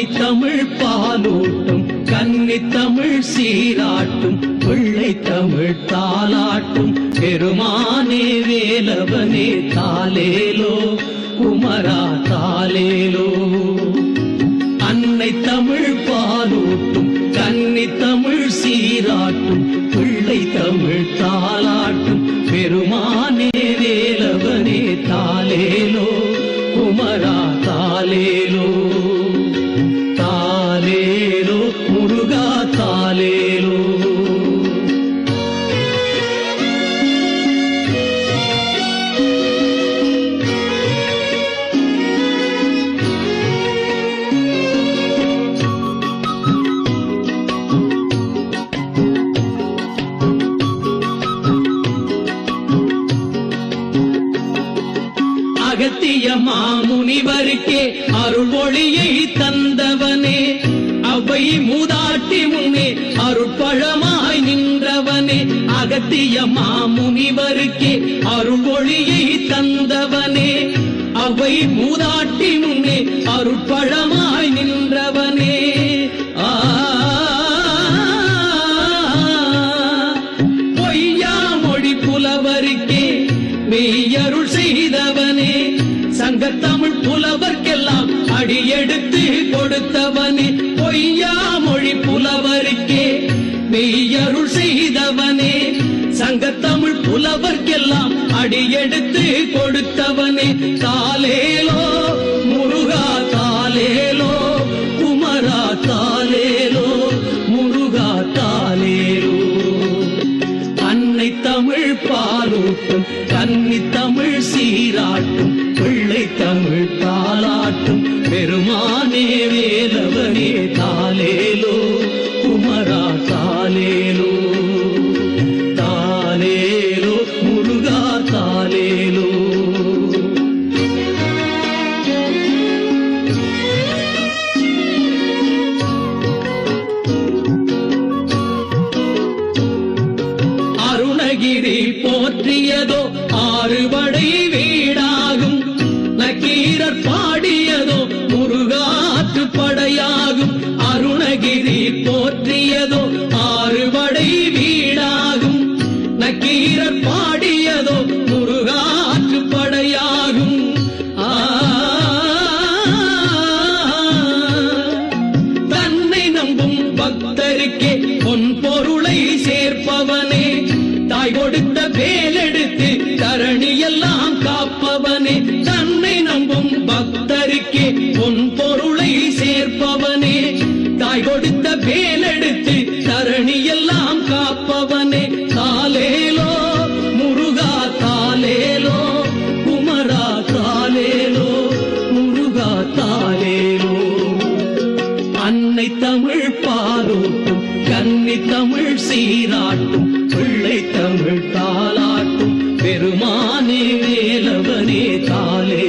கன்னை தமிழ் பாலூட்டும் கன்னி தமிழ் சீராட்டும் பிள்ளை தமிழ் தாலாட்டும் பெருமானே வேலவனே தாலேலோ குமரா தாலேலோ அன்னை தமிழ் பாலூட்டும் கன்னி தமிழ் சீராட்டும் பிள்ளை தமிழ் தாலா அகத்திய மாமுனிவருக்கே அருள் ஒளியை தந்தவனே. அவை மூதாட்டி முன்னே அருட்பழமாய் நின்றவனே. அகத்திய மாமுனிவருக்கே அருள் ஒளியை தந்தவனே. அவை மூதாட்டி முன்னே மெய்யருள் செய்தவனே சங்கத்தமிழ் புலவர்க்கெல்லாம் அடியெடுத்து கொடுத்தவனே. பொய்யா மொழி புலவருக்கே மெய்யருள் செய்தவனே சங்கத்தமிழ் புலவர்க்கெல்லாம் அடியெடுத்து கொடுத்தவனே. காலேல அருணகிரி போற்றியதோ ஆறுபடை வீடாகும். நக்கீரர் பாடியதோ முருகாற்று படையாகும். அருணகிரி போற்றியதோ ஆறுபடை வீடாகும். நக்கீரர் வேலெடுத்து தரணி எல்லாம் காப்பவனே தன்னை நம்பும் பக்தருக்கே பொன் பொருளை சேர்ப்பவனே. தாய் கொடுத்த வேலெடுத்து தரணி எல்லாம் காப்பவனே. தாலேலோ முருகா தாலேலோ குமரா தாலேலோ முருகா தாலேலோ அன்னை தமிழ் பாலூட்டும் கன்னி தமிழ் சீராட்டும் பிள்ளை தமிழ் தாலாட்டும் பெருமானே வேலவனே தாலே